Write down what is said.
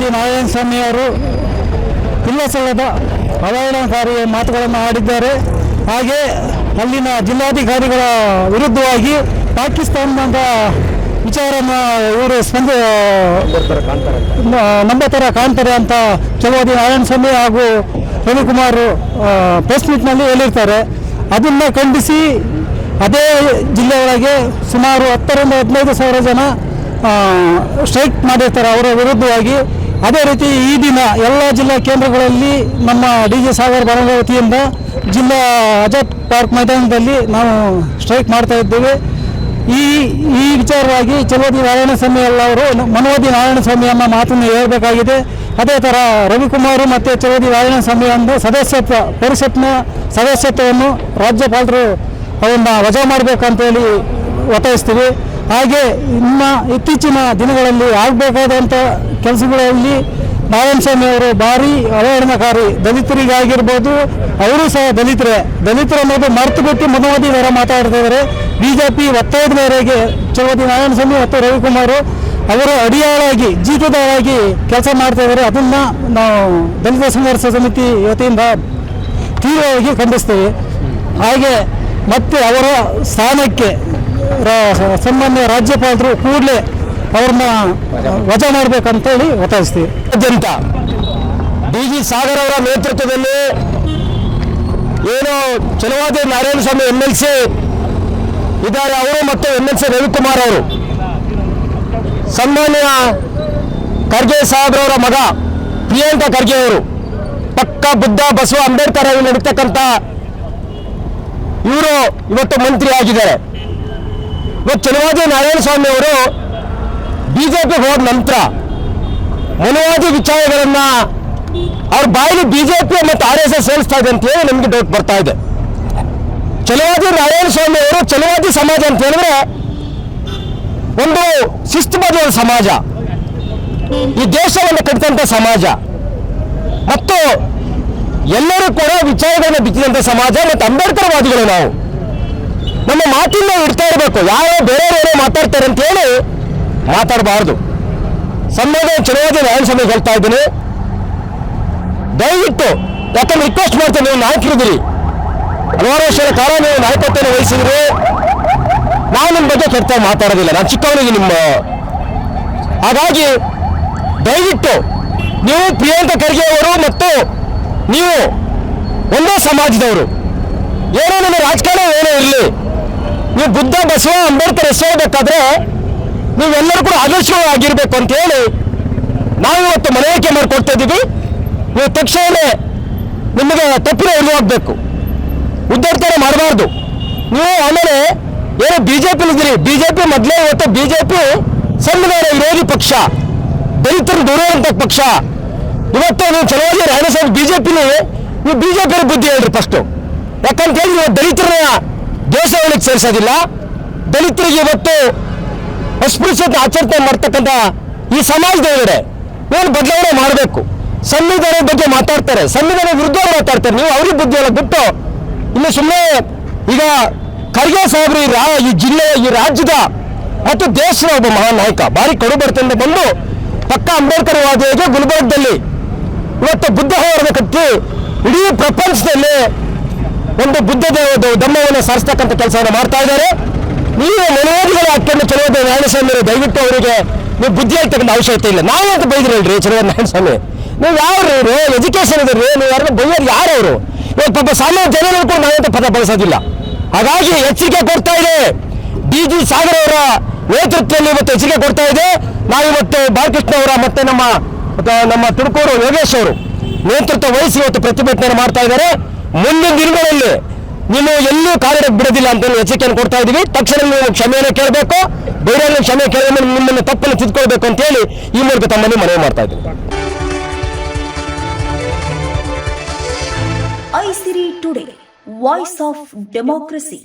ಚಲವಾದಿ ನಾರಾಯಣ ಸ್ವಾಮಿ ಅವರು ಇಲ್ಲ ಸಲ್ಲದ ಅವಹೇಳನಕಾರಿ ಮಾತುಗಳನ್ನು ಆಡಿದ್ದಾರೆ. ಹಾಗೆ ಅಲ್ಲಿನ ಜಿಲ್ಲಾಧಿಕಾರಿಗಳ ವಿರುದ್ಧವಾಗಿ ಪಾಕಿಸ್ತಾನದ ವಿಚಾರನ ಇವರು ಸ್ಪಂದ ನಮ್ಮ ಥರ ಕಾಣ್ತಾರೆ ಅಂತ ಚಲವಾದಿ ನಾರಾಯಣ ಸ್ವಾಮಿ ಹಾಗೂ ರವಿಕುಮಾರ್ ಪ್ರೆಸ್ ಮೀಟ್ನಲ್ಲಿ ಹೇಳಿರ್ತಾರೆ. ಅದನ್ನು ಖಂಡಿಸಿ ಅದೇ ಜಿಲ್ಲೆಯೊಳಗೆ ಸುಮಾರು ಹತ್ತರಿಂದ ಹದಿನೈದು ಸಾವಿರ ಜನ ಸ್ಟ್ರೈಕ್ ಮಾಡಿರ್ತಾರೆ. ಅವರ ವಿರುದ್ಧವಾಗಿ ಅದೇ ರೀತಿ ಈ ದಿನ ಎಲ್ಲ ಜಿಲ್ಲಾ ಕೇಂದ್ರಗಳಲ್ಲಿ ನಮ್ಮ ಡಿ ಜೆ ಸಾಗರ್ ವತಿಯಿಂದ ಜಿಲ್ಲಾ ಅಜತ್ ಪಾರ್ಕ್ ಮೈದಾನದಲ್ಲಿ ನಾವು ಸ್ಟ್ರೈಕ್ ಮಾಡ್ತಾ ಇದ್ದೇವೆ. ಈ ಈ ವಿಚಾರವಾಗಿ ಚಲೋದಿ ನಾರಾಯಣಸ್ವಾಮಿ ಅವರು, ಮನೋದಿ ನಾರಾಯಣಸ್ವಾಮಿ ಅನ್ನೋ ಮಾತನ್ನು ಹೇಳಬೇಕಾಗಿದೆ. ಅದೇ ಥರ ರವಿಕುಮಾರ್ ಮತ್ತು ಚಲೋದಿ ನಾರಾಯಣಸ್ವಾಮಿ ಒಂದು ಸದಸ್ಯತ್ವ, ಪರಿಷತ್ನ ಸದಸ್ಯತ್ವವನ್ನು ರಾಜ್ಯಪಾಲರು ಅವನ್ನ ವಜಾ ಮಾಡಬೇಕಂತೇಳಿ ಒತ್ತಾಯಿಸ್ತೀವಿ. ಹಾಗೆ ಇನ್ನು ಇತ್ತೀಚಿನ ದಿನಗಳಲ್ಲಿ ಆಗಬೇಕಾದಂಥ ಕೆಲಸಗಳಲ್ಲಿ ನಾರಾಯಣಸ್ವಾಮಿ ಅವರು ಭಾರಿ ಅವಹೇಳನಕಾರಿ ದಲಿತರಿಗಾಗಿರ್ಬೋದು, ಅವರು ಸಹ ದಲಿತರೇ. ದಲಿತರು ಅನ್ನೋದು ಮರೆತು ಬಿಟ್ಟು ಮನವಾದಿ ಅವರ ಮಾತಾಡ್ತಾ ಇದ್ದಾರೆ. ಬಿ ಜೆ ಪಿ ಒತ್ತಾಯದ ಮೇರೆಗೆ ನಾರಾಯಣ ಸ್ವಾಮಿ ಮತ್ತು ರವಿಕುಮಾರ್ ಅವರು ಅಡಿಯಾಳಾಗಿ, ಜೀತದಾಳಾಗಿ ಕೆಲಸ ಮಾಡ್ತಾ ಇದ್ದಾರೆ. ಅದನ್ನು ನಾವು ದಲಿತ ಸಂಘರ್ಷ ಸಮಿತಿ ವತಿಯಿಂದ ತೀವ್ರವಾಗಿ ಖಂಡಿಸ್ತೇವೆ. ಹಾಗೆ ಮತ್ತೆ ಅವರ ಸ್ಥಾನಕ್ಕೆ ಸನ್ಮಾನ್ಯ ರಾಜ್ಯಪಾಲರು ಕೂಡಲೇ ಅವ್ರನ್ನ ವಜಾ ಮಾಡಬೇಕಂತೇಳಿ ಒತ್ತಾಯಿಸ್ತೀವಿ. ಅತ್ಯಂತ ಡಿ ಜಿ ಸಾಗರ್ ಅವರ ನೇತೃತ್ವದಲ್ಲಿ ಏನು Chalavadi Narayana Swamy M L C ಇದ್ದಾರೆ. ಅವರು ಮತ್ತು ಎಂ ಎಲ್ ಸಿ ರವಿಕುಮಾರ್ ಅವರು. ಸನ್ಮಾನ್ಯ ಖರ್ಗೆ ಸಾಹೇಬ್ರವರ ಮಗ ಪ್ರಿಯಾಂಕ ಖರ್ಗೆ ಅವರು. ಪಕ್ಕ ಬುದ್ಧ ಬಸವ ಅಂಬೇಡ್ಕರ್ ಅವರು ನಡೀತಕ್ಕಂಥ ಇವರು ಇವತ್ತು ಮಂತ್ರಿ ಆಗಿದ್ದಾರೆ ಇವತ್ತು ಚಲುವಾದಿ ನಾರಾಯಣ ಸ್ವಾಮಿ ಅವರು ಬಿಜೆಪಿ ಹೋದ ನಂತರ ಮನುವಾದಿ ವಿಚಾರಗಳನ್ನ ಅವ್ರ ಬಾಯಿಲಿ ಬಿಜೆಪಿ ಮತ್ತು ಆರ್ ಎಸ್ ಎಸ್ ಸೇರಿಸ್ತಾ ಇದೆ ಅಂತ ಹೇಳಿ ನಮಗೆ ಡೌಟ್ ಬರ್ತಾ ಇದೆ. ಚಲುವಾದಿ ನಾರಾಯಣ ಸ್ವಾಮಿ ಅವರು ಚಲುವಾದಿ ಸಮಾಜ ಅಂತ ಹೇಳಿದ್ರೆ ಒಂದು ಶಿಸ್ತುಬದ್ಧ ಸಮಾಜ. ಈ ದೇಶವನ್ನು ಕಟ್ಟಿದಂಥ ಸಮಾಜ. ಮತ್ತು ಎಲ್ಲರೂ ಕೂಡ ವಿಚಾರಗಳನ್ನು ಬಿಚ್ಚಿದಂಥ ಸಮಾಜ ಮತ್ತು ಅಂಬೇಡ್ಕರ್ ವಾದಿಗಳು ನಾವು. ನಮ್ಮ ಮಾತಿನ ಇಡ್ತಾ ಇರಬೇಕು. ಯಾರೋ ಬೇರೆ ಬೇರೆ ಮಾತಾಡ್ತಾರೆ ಅಂತ ಹೇಳಿ ಮಾತಾಡಬಾರ್ದು. ಸನ್ಮಾನ ಚುನಾವಣೆ ನಾನು ಸ್ವಾಮಿ ಹೇಳ್ತಾ ಇದ್ದೀನಿ. ದಯವಿಟ್ಟು ಯಾಕಂದ್ರೆ ರಿಕ್ವೆಸ್ಟ್ ಮಾಡ್ತೇನೆ, ನೀವು ನಾಯಕರಿದ್ದೀರಿ. ಹಲವಾರು ವರ್ಷಗಳ ಕಾಲ ನೀವು ನಾಯಕತ್ವ ವಹಿಸಿದ್ರಿ. ನಾನು ನಿಮ್ಮ ಬಗ್ಗೆ ಕೆಟ್ಟ ಮಾತಾಡೋದಿಲ್ಲ. ನಾನು ಚಿಕ್ಕವನಿಗೆ ನಿಮ್ಮ ಹಾಗಾಗಿ ದಯವಿಟ್ಟು ನೀವು ಪ್ರಿಯಾಂಕ ಖರ್ಗೆ ಅವರು ಮತ್ತು ನೀವು ಒಂದೇ ಸಮಾಜದವರು. ಏನೋ ನಿಮ್ಮ ರಾಜಕಾರಣ ಏನೋ ಇರಲಿ. ನೀವು ಬುದ್ಧ ಬಸವ ಅಂಬೇಡ್ಕರ್ ಹೆಸರಬೇಕಾದ್ರೆ ನೀವೆಲ್ಲರೂ ಕೂಡ ಆದರ್ಶವಾಗಿರ್ಬೇಕು ಅಂತ ಹೇಳಿ ನಾವು ಇವತ್ತು ಮನವರಿಕೆ ಮಾಡಿಕೊಡ್ತಾ ಇದ್ದೀವಿ. ನೀವು ತಕ್ಷಣವೇ ನಿಮಗೆ ತಪ್ಪಿನ ಉಳಿವಾಗಬೇಕು ಉದ್ದಾಟನೆ ಮಾಡಬಾರ್ದು. ನೀವು ಆಮೇಲೆ ಏನು ಬಿ ಜೆ ಇದ್ದೀರಿ ಬಿ ಜೆ ಪಿ ಮೊದಲೇ ಇವತ್ತು ಬಿ ಜೆ ಪಿ ಸಂವಿಧಾನ ವಿರೋಧಿ ಪಕ್ಷ, ದಲಿತರು ದೂರುವಂತ ಪಕ್ಷ. ಇವತ್ತು ನೀವು ಚಲೋ ಬಿ ಜೆ ಪಿ ನೀವು ಬಿ ಜೆ ಬುದ್ಧಿ ಹೇಳ್ರಿ ಫಸ್ಟು ಯಾಕಂತ ಹೇಳಿ ನೀವು ದಲಿತರನ್ನ ದೇಶಗಳಿಗೆ ಸೇರಿಸೋದಿಲ್ಲ. ದಲಿತರಿಗೆ ಇವತ್ತು ಅಸ್ಪೃಶ್ಯತೆ ಆಚರಣೆ ಮಾಡ್ತಕ್ಕಂಥ ಈ ಸಮಾಜದೊಳಗಡೆ ಏನು ಬದಲಾವಣೆ ಮಾಡಬೇಕು? ಸಂವಿಧಾನದ ಬಗ್ಗೆ ಮಾತಾಡ್ತಾರೆ ಸಂವಿಧಾನ ವಿರುದ್ಧ ಮಾತಾಡ್ತಾರೆ, ನೀವು ಅವ್ರಿಗೆ ಬುದ್ಧಿ ಎಲ್ಲ ಬಿಟ್ಟು ಇಲ್ಲಿ ಸುಮ್ಮನೆ ಈಗ ಖರ್ಗೆ ರಾ, ಈ ಜಿಲ್ಲೆ, ಈ ರಾಜ್ಯದ ಮತ್ತು ದೇಶದ ಒಬ್ಬ ಮಹಾನ್ ನಾಯಕ, ಭಾರಿ ಕಡು ಬರ್ತಂದ ಬಂದು ಪಕ್ಕ ಅಂಬೇಡ್ಕರ್ ವಾದಿಯಾಗಿ ಗುಲ್ಬರ್ಗದಲ್ಲಿ ಇವತ್ತು ಬುದ್ಧ ಹೋರಾಟ ಕಟ್ಟಿ ಇಡೀ ಪ್ರಪಂಚದಲ್ಲಿ ಒಂದು ಬುದ್ಧ ದೇವ ಧಮ್ಮವನ್ನು ಸಾರಿಸ್ತಕ್ಕಂಥ ಕೆಲಸವನ್ನು ಮಾಡ್ತಾ ಇದ್ದಾರೆ. ನೀವು ಮನೋದಿಗಳು ಹಕ್ಕನ್ನು ಚಲೋದ ನಾರಾಯಣಸ್ವಾಮಿ ದಯವಿಟ್ಟು ಅವರಿಗೆ ನೀವು ಬುದ್ಧಿ ಹೇಳ್ತಕ್ಕಂಥ ಅವಶ್ಯಕತೆ ಇಲ್ಲ. ನಾವು ಅಂತ ಬೈದ್ರಿ ಹೇಳ್ರಿ ಚಲೋದ ನಾರಾಯಣಸ್ವಾಮಿ. ನೀವು ಯಾರು ಇವರು? ಎಜುಕೇಶನ್ ಇದ್ರಿ ನೀವು ಯಾರು ಬೈಯೋರು ಯಾರು ಅವರು? ಇವತ್ತು ಪಾಪ ಸಾಮಾನ್ಯ ಜನರು ಕೂಡ ನಾವಂತ ಪದ ಬಳಸೋದಿಲ್ಲ. ಹಾಗಾಗಿ ಎಚ್ಚರಿಕೆ ಕೊಡ್ತಾ ಇದೆ. ಡಿ ಜಿ ಸಾಗರ್ ಅವರ ನೇತೃತ್ವದಲ್ಲಿ ಇವತ್ತು ಎಚ್ಚರಿಕೆ ಕೊಡ್ತಾ ಇದೆ. ನಾವು ಇವತ್ತು ಬಾಲಕೃಷ್ಣ ಅವರ ಮತ್ತೆ ನಮ್ಮ ನಮ್ಮ ತುಮಕೂರು ಯೋಗೇಶ್ ಅವರು ನೇತೃತ್ವ ವಹಿಸಿ ಇವತ್ತು ಪ್ರತಿಭಟನೆ ಮಾಡ್ತಾ ಇದ್ದಾರೆ. ಮುಂದಿನ ದಿನಗಳಲ್ಲಿ ನೀವು ಎಲ್ಲೂ ಕಾಲಿಡಕ್ಕೆ ಬಿಡೋದಿಲ್ಲ ಅಂತ ಎಚ್ಚರಿಕೆಯನ್ನು ಕೊಡ್ತಾ ಇದ್ದೀವಿ. ತಕ್ಷಣ ನೀವು ಕ್ಷಮೆಯನ್ನು ಕೇಳಬೇಕು. ಬೇರೆ ಕ್ಷಮೆ ಕೇಳಿ ನಿಮ್ಮನ್ನು ತಪ್ಪನ್ನು ತಿದ್ಕೊಳ್ಬೇಕು ಅಂತ ಹೇಳಿ ಈ ಮೂಲಕ ತಮ್ಮನ್ನು ಮನವಿ ಮಾಡ್ತಾ ಇದ್ದೀವಿ. Isiri today voice of democracy